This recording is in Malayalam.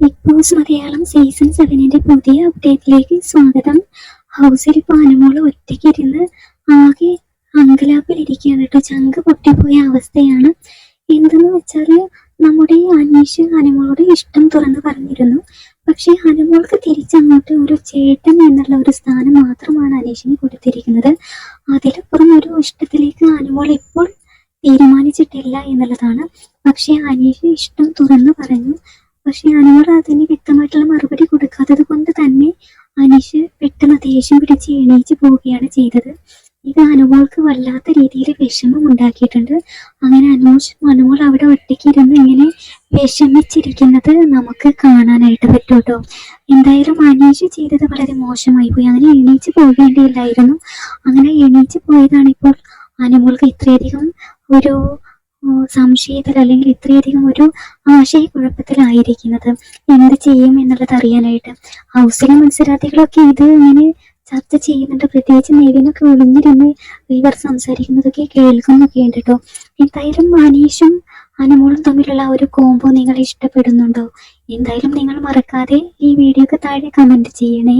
ബിഗ് ബോസ് മലയാളം സീസൺ സെവനിന്റെ പുതിയ അപ്ഡേറ്റിലേക്ക് സ്വാഗതം. ഹൗസിൽ പാനമോൾ ഒറ്റയ്ക്ക് ഒറ്റയ്ക്കിരുന്ന് ആകെ അങ്കലാപ്പിലിരിക്കുകയാണ് കേട്ടോ. ചങ്ക് പൊട്ടിപ്പോയ അവസ്ഥയാണ്. എന്തെന്ന് വെച്ചാൽ നമ്മുടെ അനീഷ് ഹനുമോളോട് ഇഷ്ടം തുറന്ന് പറഞ്ഞിരുന്നു. പക്ഷെ ഹനുമോൾക്ക് തിരിച്ചങ്ങോട്ട് ഒരു ചേട്ടൻ എന്നുള്ള ഒരു സ്ഥാനം മാത്രമാണ് അനീഷിന് കൊടുത്തിരിക്കുന്നത്. അതിലപ്പുറം ഒരു ഇഷ്ടത്തിലേക്ക് ഹനുമോൾ ഇപ്പോൾ തീരുമാനിച്ചിട്ടില്ല എന്നുള്ളതാണ്. പക്ഷെ അനീഷ് ഇഷ്ടം തുറന്നു പറഞ്ഞു. പക്ഷെ അനുമോൾ അതിന് വ്യക്തമായിട്ടുള്ള മറുപടി കൊടുക്കാത്തത് കൊണ്ട് തന്നെ അനീഷ് പെട്ടെന്ന് ദേഷ്യം പിടിച്ച് എണീച്ച് പോവുകയാണ് ചെയ്തത്. ഇത് അനുമോൾക്ക് വല്ലാത്ത രീതിയിൽ വിഷമം ഉണ്ടാക്കിയിട്ടുണ്ട്. അങ്ങനെ അനുമോഷ് അനുമോൾ അവിടെ ഒറ്റയ്ക്ക് ഇരുന്ന് ഇങ്ങനെ വിഷമിച്ചിരിക്കുന്നത് നമുക്ക് കാണാനായിട്ട് പറ്റും കേട്ടോ. എന്തായാലും അനീഷ് ചെയ്തത് വളരെ മോശമായി പോയി. അങ്ങനെ എണീച്ച് പോകേണ്ടിയില്ലായിരുന്നു അങ്ങനെ എണീച്ച് പോയതാണ് ഇപ്പോൾ അനുമോൾക്ക് ഇത്രയധികം ഒരു സംശയത്തിൽ അല്ലെങ്കിൽ ഇത്രയധികം ഒരു ആശയക്കുഴപ്പത്തിലായിരിക്കുന്നത്. എന്ത് ചെയ്യും എന്നുള്ളത് അറിയാനായിട്ട്. ഹൗസിലെ മത്സരാർത്ഥികളൊക്കെ ഇത് ഇങ്ങനെ ചർച്ച ചെയ്യുന്നുണ്ട്. പ്രത്യേകിച്ച് നെവിനൊക്കെ ഒളിഞ്ഞിരുന്ന് ഇവർ സംസാരിക്കുന്നതൊക്കെ കേൾക്കുന്നൊക്കെ ഉണ്ട് കേട്ടോ. എന്തായാലും അനീഷും അനുമോളും തമ്മിലുള്ള ഒരു കോംബോ നിങ്ങൾ ഇഷ്ടപ്പെടുന്നുണ്ടോ? എന്തായാലും നിങ്ങൾ മറക്കാതെ ഈ വീഡിയോക്ക് താഴെ കമന്റ് ചെയ്യണേ.